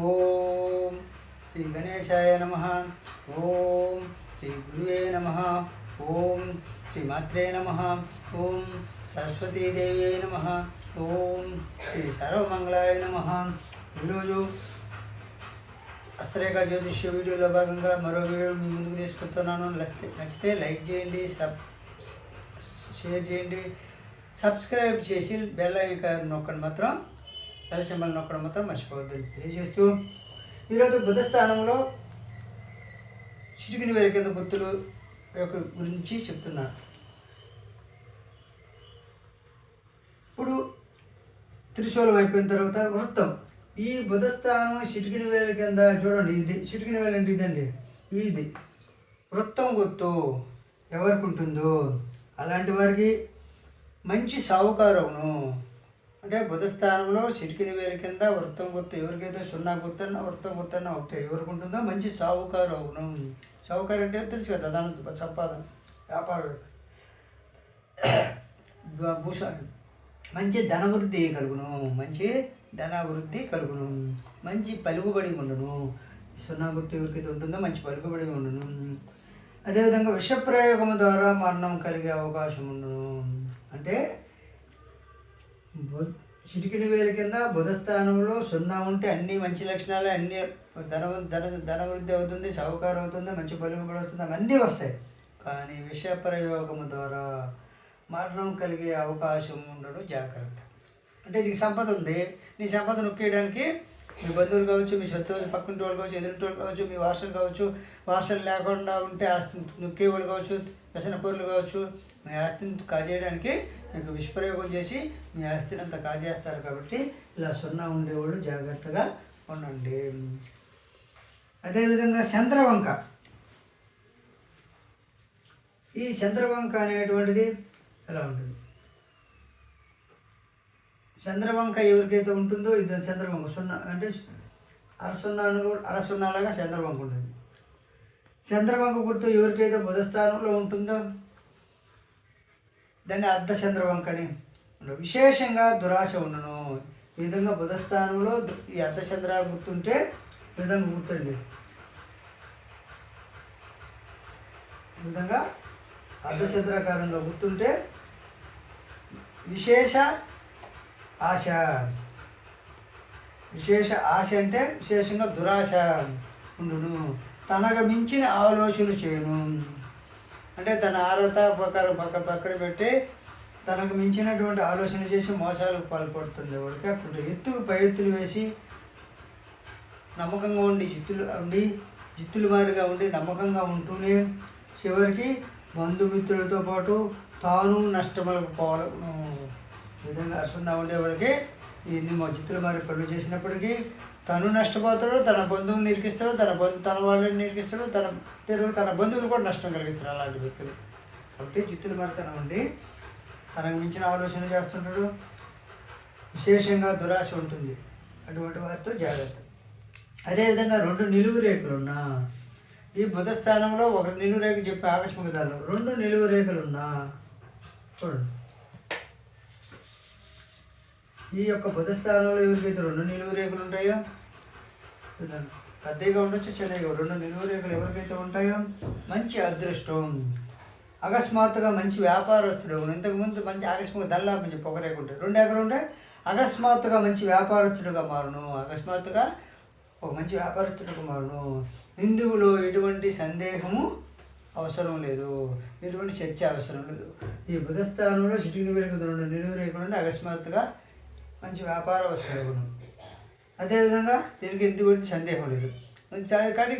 ఓం శ్రీ గణేశాయ నమ. ఓం శ్రీ గురువే నమ. ఓం శ్రీమాత్రే నమ. ఓం సరస్వతీదేవి నమ. ఓం శ్రీ సర్వమంగళాయ నమ. ఈరోజు హస్తరేఖ జ్యోతిష్య వీడియోలో భాగంగా మరో వీడియో మీ ముందుకు తీసుకొస్తున్నాను. నచ్చితే నచ్చితే లైక్ చేయండి సబ్ షేర్ చేయండి సబ్స్క్రైబ్ చేసి బెల్ ఐకాన్ నొక్కని మాత్రం బెల్ సింబల్ నొక్కడం మాత్రం మర్చిపోవద్దు తెలియజేస్తూ ఈరోజు బుధ స్థానంలో చిటికిన వేరు కింద గుర్తులు యొక్క గురించి చెప్తున్నాను ఇప్పుడు త్రిశూలం అయిపోయిన తర్వాత వృత్తం ఈ బుధస్థానం చిటికిన వేల కింద చూడండి ఇది చిటికిన వేలు అంటే ఇదండి ఇది వృత్తం గుర్తు ఎవరికి ఉంటుందో? అలాంటి వారికి మంచి సావుకారమును అంటే బుధస్థానంలో చిటికిన వేల కింద వృత్తం గుర్తు ఎవరికైతే సున్నా గుర్తున్నా వృత్తం గుర్తన్నా ఒకటే. ఎవరికి ఉంటుందో మంచి సావుకారు అవును. సావుకారు అంటే తెలుసు కదా దాని సంపాదన వ్యాపార. భూషణ మంచి ధనవృద్ధి కలుగును. మంచి ధనాభివృద్ధి కలుగును. మంచి పలుకుబడి ఉండును. సున్నా గుర్తు ఎవరికైతే ఉంటుందో మంచి పలుకుబడి ఉండును. అదేవిధంగా విషప్రయోగం ద్వారా మరణం కలిగే అవకాశం ఉండును. అంటే చిటికిన వేల కింద బుధస్థానంలో సున్నా ఉంటే అన్ని మంచి లక్షణాలు అన్ని ధన ధన ధనవృద్ధి అవుతుంది సౌకారం అవుతుంది మంచి పలుకుబడి వస్తుంది అవన్నీ వస్తాయి. కానీ విషయప్రయోగము ద్వారా మరణం కలిగే అవకాశం ఉండదు జాగ్రత్త. అంటే నీకు సంపద ఉంది నీ సంపద నొక్కేయడానికి మీ బంధువులు కావచ్చు మీ శత్రువులు పక్కింటి వాళ్ళు కావచ్చు ఎదురింటి వాళ్ళు కావచ్చు మీ వారసులు కావచ్చు వారసులు లేకుండా ఉంటే ఆస్తి నొక్కేవాళ్ళు కావచ్చు వ్యసన పౌరులు కావచ్చు మీ ఆస్తిని కాజేయడానికి మీకు విషప్రయోగం చేసి మీ ఆస్తిని అంతా కాజేస్తారు కాబట్టి ఇలా సున్నా ఉండేవాళ్ళు జాగ్రత్తగా ఉండండి. అదేవిధంగా చంద్రవంక. ఈ చంద్రవంక అనేటువంటిది ఎలా ఉంటుంది? చంద్రవంక ఎవరికైతే ఉంటుందో ఇది చంద్రవంక సున్నా అంటే అర సున్నాను కూడా- అర సున్నాలాగా చంద్రవంక ఉంటుంది. చంద్రవంక గుర్తు ఎవరికైతే బుధస్థానంలో ఉంటుందో దాన్ని అర్ధ చంద్రవంక అని విశేషంగా దురాశ ఉండను ఈ విధంగా బుధస్థానంలో ఈ అర్ధ చంద్ర గుర్తుంటే ఈ విధంగా గుర్తుంది ఈ విధంగా అర్ధచంద్రాకారంలో గుర్తుంటే విశేష ఆశ. విశేష ఆశ అంటే విశేషంగా దురాశ ఉండును. తనకు మించిన ఆలోచన చేయను. అంటే తన ఆరత ప్రకారం పక్క పక్కన పెట్టి తనకు మించినటువంటి ఆలోచన చేసి మోసాలకు పాల్పడుతుంది వాడికి అప్పుడు ఎత్తుకు పై ఎత్తులు వేసి నమ్మకంగా ఉండి జిత్తులు ఉండి జిత్తులు వారిగా ఉండి నమ్మకంగా ఉంటూనే చివరికి బంధుమిత్రులతో పాటు తాను నష్టములకు పోవడం ఈ విధంగా అర్సంగా ఉండేవాడికి ఇన్ని మా మరి మారి పనులు చేసినప్పటికీ తను నష్టపోతాడు తన బంధువుని నిరికిస్తాడు తన బంధు తన వాళ్ళని నిరికిస్తాడు తన తిరుగు తన బంధువులు కూడా నష్టం కలిగిస్తాడు అలాంటి వ్యక్తులు. కాబట్టి జిత్తులు మారితనం ఉండి తనకు మించిన ఆలోచన చేస్తుంటాడు. విశేషంగా దురాశ ఉంటుంది. అటువంటి వారితో జాగ్రత్త. అదేవిధంగా రెండు నిలువు రేఖలున్నా ఈ బుధ స్థానంలో ఒక నిలువు రేఖ చెప్పే ఆకస్మిక దానిలో రెండు నిలువు రేఖలున్నా చూడండి. ఈ యొక్క బుధ స్థానంలో ఎవరికైతే రెండు నిలువు రేఖలు ఉంటాయో? పెద్దగా ఉండొచ్చు చిన్నగా రెండు నిలువు రేఖలు ఎవరికైతే ఉంటాయో? మంచి అదృష్టం. అకస్మాత్తుగా మంచి వ్యాపారస్తుడు. ఇంతకుముందు మంచి ఆకస్మిక దల్లా మంచి పొగరేకు ఉంటాయి రెండు ఎకరాలు ఉంటే అకస్మాత్తుగా మంచి వ్యాపారస్తుడుగా మారును. అకస్మాత్తుగా ఒక మంచి వ్యాపారస్తుడుగా మారును. హిందువులో ఎటువంటి సందేహము అవసరం లేదు. ఎటువంటి చర్చ అవసరం లేదు. ఈ బుధస్థానంలో చిటికిన రెండు నిలువు రేఖలు ఉంటే అకస్మాత్తుగా మంచి వ్యాపార వస్తువులను అదేవిధంగా దీనికి ఎందుకు గురించి సందేహం లేదు. చా- కానీ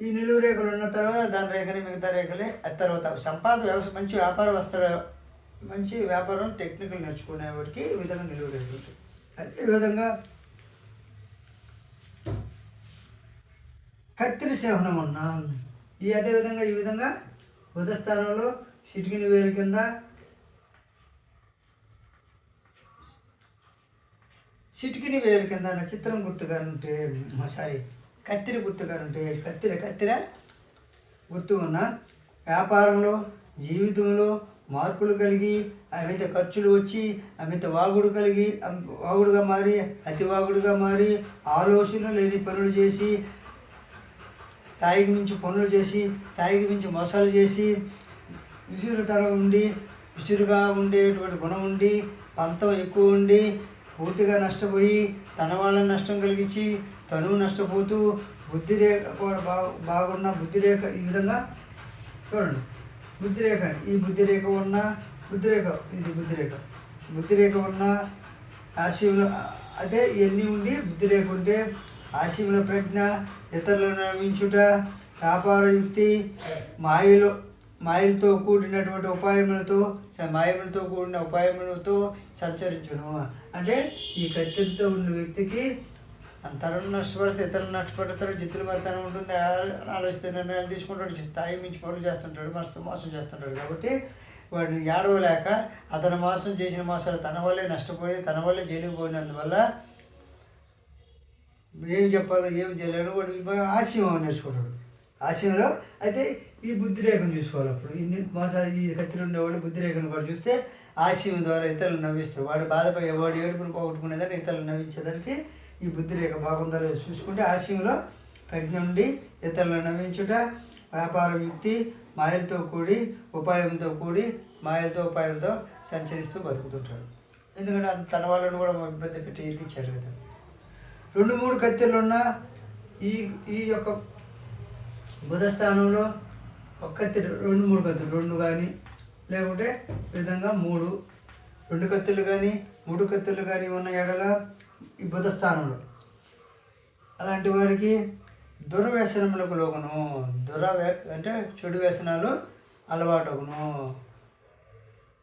ఈ నిలువు రేఖలు ఉన్న తర్వాత దాని రేఖని మిగతా రేఖలే అది తర్వాత సంపాద వ్యవస్థ మంచి వ్యాపార వస్త్ర మంచి వ్యాపారం టెక్నికల్ నేర్చుకునే వాటికి ఈ విధంగా నిలువు రేఖలు ఉంటాయి. అదేవిధంగా కత్తిరి సేవనం ఉన్నాం ఈ అదేవిధంగా ఈ విధంగా ఉదస్థానంలో సిటికిని వేరు కింద చిటికిని వేలు కింద నక్షత్రం గుర్తుగా ఉంటే సారీ కత్తిరి గుర్తుగా ఉంటే కత్తిర కత్తిర గుర్తు ఉన్న వ్యాపారంలో జీవితంలో మార్పులు కలిగి అమిత ఖర్చులు వచ్చి అమిత వాగుడు కలిగి వాగుడుగా మారి అతి వాగుడుగా మారి ఆలోచన లేని పనులు చేసి స్థాయికి మించి పనులు చేసి స్థాయికి మించి మోసాలు చేసి విసురుతరం ఉండి విసురుగా ఉండేటువంటి గుణం ఉండి పంతం ఎక్కువ ఉండి పూర్తిగా నష్టపోయి తన వాళ్ళని నష్టం కలిగించి తను నష్టపోతూ బుద్ధి రేఖ కూడా బాగు బాగున్న బుద్ధి రేఖ ఈ విధంగా చూడండి. బుద్ధి రేఖ ఈ బుద్ధి రేఖ ఉన్న బుద్ధి రేఖ ఇది బుద్ధి రేఖ బుద్ధి రేఖ ఉన్న ఆశయంలో అదే ఇవన్నీ ఉండి బుద్ధి రేఖ ఉంటే ఆశీవుల ప్రజ్ఞ ఇతరులను నమ్మించుట వ్యాపార యుక్తి మాయలో మాయలతో కూడినటువంటి ఉపాయములతో మాయములతో కూడిన ఉపాయములతో సంచరించును. అంటే ఈ కత్తితో ఉన్న వ్యక్తికి తనను నష్టపడితే ఇతరులు నష్టపడతారు జిత్తులు మరితనం ఉంటుంది ఆలోచిస్తే నిర్ణయాలు తీసుకుంటాడు స్థాయి మించి పనులు చేస్తుంటాడు మనసుతో మోసం చేస్తుంటాడు. కాబట్టి వాడిని ఏడవలేక అతను మోసం చేసిన మోసాలు తన వల్లే నష్టపోయి తన వల్లే జైలుకు పోయినందువల్ల ఏం చెప్పాలో ఏం చేయలేడు వాడు ఆశయం నేర్చుకుంటాడు ఆశయంలో అయితే ఈ బుద్ధి రేఖను చూసుకోవాలి అప్పుడు. ఇన్ని మోసాలు ఈ కత్తిరి ఉండేవాడు బుద్ధి రేఖను కూడా చూస్తే ఆశయం ద్వారా ఇతరులు నవ్విస్తారు. వాడు బాధపడి వాడు ఏడుపును పోగొట్టుకునేదాన్ని ఇతరులు నవ్వించేదానికి ఈ బుద్ధి రేఖ బాగుందా లేదో. చూసుకుంటే ఆశయంలో ప్రజ్ఞ ఉండి ఇతరులను నవ్వించుట వ్యాపార యుక్తి మాయలతో కూడి ఉపాయంతో కూడి మాయలతో ఉపాయంతో సంచరిస్తూ బతుకుతుంటాడు. ఎందుకంటే అంత తన వాళ్ళను కూడా ఇబ్బంది పెట్టి ఇరికిచ్చారు కదా. రెండు మూడు కత్తిలున్న ఈ ఈ యొక్క బుధ స్థానంలో ఒక కత్తి రెండు మూడు కత్తులు రెండు కానీ లేకుంటే ఈ విధంగా మూడు. రెండు కత్తులు కానీ మూడు కత్తులు కానీ ఉన్న ఎడల ఈ బుధ స్థానంలో. అలాంటి వారికి దుర్వ్యసనములకు లోకును. దుర అంటే చెడు వ్యసనాలు అలవాటగును.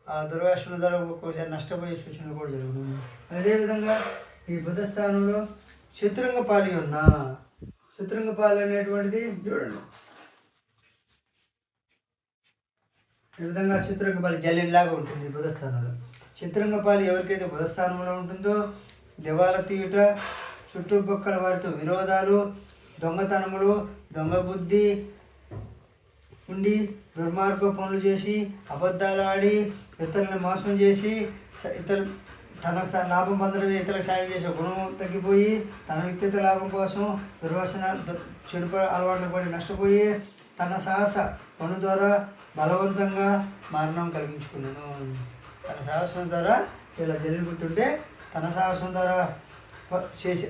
ఆ దుర్వ్యసనం ద్వారా ఒక్కోసారి నష్టపోయే సూచనలు కూడా జరుగును. అదేవిధంగా ఈ బుధ స్థానంలో చతురంగ పాలి ఉన్న. చతురంగ అనేటువంటిది చూడండి. ఈ విధంగా చిత్రంగపాలి జల్లిలాగా ఉంటుంది బుధస్థానంలో. చిత్రంగపాలి ఎవరికైతే బుధస్థానంలో ఉంటుందో దివాల తీయుట చుట్టుపక్కల వారితో విరోధాలు దొంగతనములు దొంగ బుద్ధి ఉండి దుర్మార్గ పనులు చేసి అబద్ధాలు ఆడి ఇతరులను మోసం చేసి స- ఇతరు తన లాభం పొందడం ఇతరులకు సాయం చేసే గుణం తగ్గిపోయి తన వ్యక్తిగత లాభం కోసం దుర్వాసన చెడు అలవాట్లు పడి నష్టపోయి తన సాహస పను ద్వారా బలవంతంగా మరణం కలిగించుకున్నాను. తన సాహసం ద్వారా ఇలా జరిగిపోతుంటే తన సాహసం ద్వారా చేసే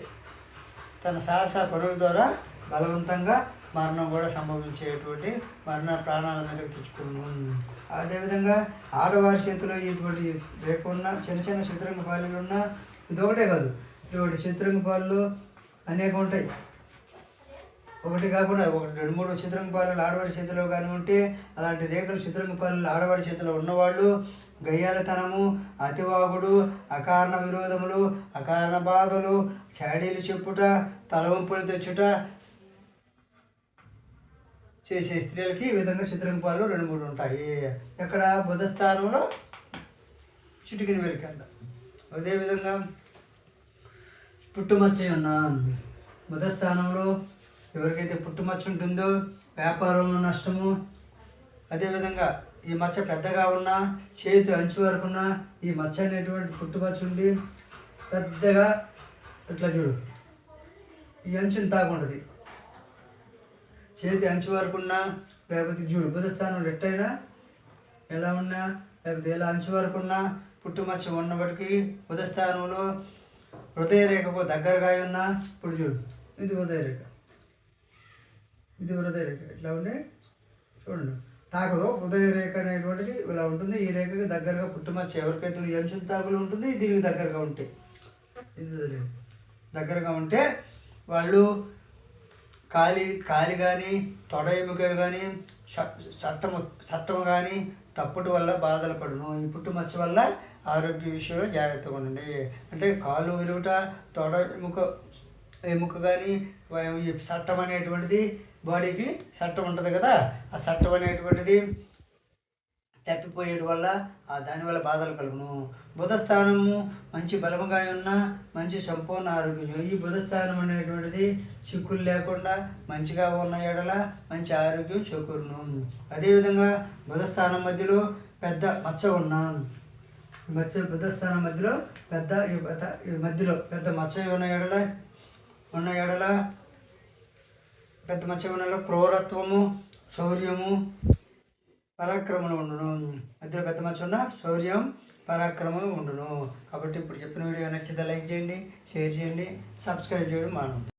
తన సాహస పనుల ద్వారా బలవంతంగా మరణం కూడా సంభవించేటువంటి మరణ ప్రాణాల మీదకి తెచ్చుకున్నాను అదేవిధంగా ఆడవారి చేతిలో ఇటువంటి లేకున్నా చిన్న చిన్న శత్రుంగ పాలు ఉన్న ఇదొకటే కాదు. ఇటువంటి శత్రుంగ పాలలు అనేక ఉంటాయి. ఒకటి కాకుండా ఒకటి రెండు మూడు చిత్రంగ పాలలు ఆడవారి చేతిలో కానీ ఉంటే అలాంటి రేఖలు చిత్రంగ పాలలు ఆడవారి చేతిలో ఉన్నవాళ్ళు గయ్యాలతనము అతివాగుడు అకారణ విరోధములు అకారణ బాధలు చాడీలు చెప్పుట తలవంపులు తెచ్చుట చేసే స్త్రీలకి ఈ విధంగా చిత్రంగ పాలు రెండు మూడు ఉంటాయి. ఎక్కడ బుధస్థానంలో చిటికిన వేలి అదేవిధంగా పుట్టుమచ్చ ఉన్న బుధస్థానంలో ఎవరికైతే పుట్టుమచ్చ ఉంటుందో వ్యాపారంలో నష్టము అదేవిధంగా ఈ మచ్చ పెద్దగా ఉన్నా చేతి అంచు వరకు ఉన్న ఈ మచ్చ అనేటువంటి పుట్టుమచ్చ ఉండి పెద్దగా ఇట్లా చూడు ఈ అంచుని తాగుండదు చేతి అంచు వరకు ఉన్నా లేకపోతే చూడు బుధస్థానం ఎట్టయినా ఎలా ఉన్నా లేకపోతే ఎలా అంచు వరకు ఉన్నా పుట్టుమచ్చ ఉన్నప్పటికీ బుధస్థానంలో హృదయ రేఖకు దగ్గరగా ఉన్నా ఇప్పుడు చూడు ఇది హృదయ రేఖ. ఇది హృదయ రేఖ. ఇట్లా ఉండి చూడండి. తాకదు హృదయ రేఖ అనేటువంటిది ఇలా ఉంటుంది. ఈ రేఖకి దగ్గరగా పుట్టుమచ్చ ఎవరికైతే ఈ తాకులు ఉంటుంది దీనికి దగ్గరగా ఉంటాయి ఇది దగ్గరగా ఉంటే వాళ్ళు కాలి కాలి కానీ తొడ ఎముక కానీ చట్టము చట్టము కానీ తప్పుడు వల్ల బాధలు పడును. ఈ పుట్టుమచ్చ వల్ల ఆరోగ్య విషయంలో జాగ్రత్తగా ఉండండి. అంటే కాలు విరుగుట తొడ ఎముక ఎముక కానీ చట్టం అనేటువంటిది బాడీకి చట్టం ఉంటుంది కదా. ఆ చట్టం అనేటువంటిది తప్పిపోయేడు వల్ల ఆ దానివల్ల బాధలు కలుగును. బుధస్థానము మంచి బలముగా ఉన్న మంచి సంపూర్ణ ఆరోగ్యం ఈ బుధస్థానం అనేటువంటిది చిక్కులు లేకుండా మంచిగా ఉన్న ఎడల మంచి ఆరోగ్యం చేకూరును. అదేవిధంగా బుధస్థానం మధ్యలో పెద్ద మచ్చ ఉన్న. ఈ మచ్చ బుధస్థానం మధ్యలో పెద్ద ఈ పెద్ద ఈ మధ్యలో పెద్ద మచ్చ ఉన్న ఎడల ఉన్న ఎడల పెద్ద మచ్చ ఉన్న క్రూరత్వము శౌర్యము పరాక్రమం ఉండును. మధ్యలో పెద్ద మచ్చ ఉన్న శౌర్యం పరాక్రమం ఉండును. కాబట్టి ఇప్పుడు చెప్పిన వీడియో నచ్చితే లైక్ చేయండి షేర్ చేయండి సబ్స్క్రైబ్ చేయడం మాను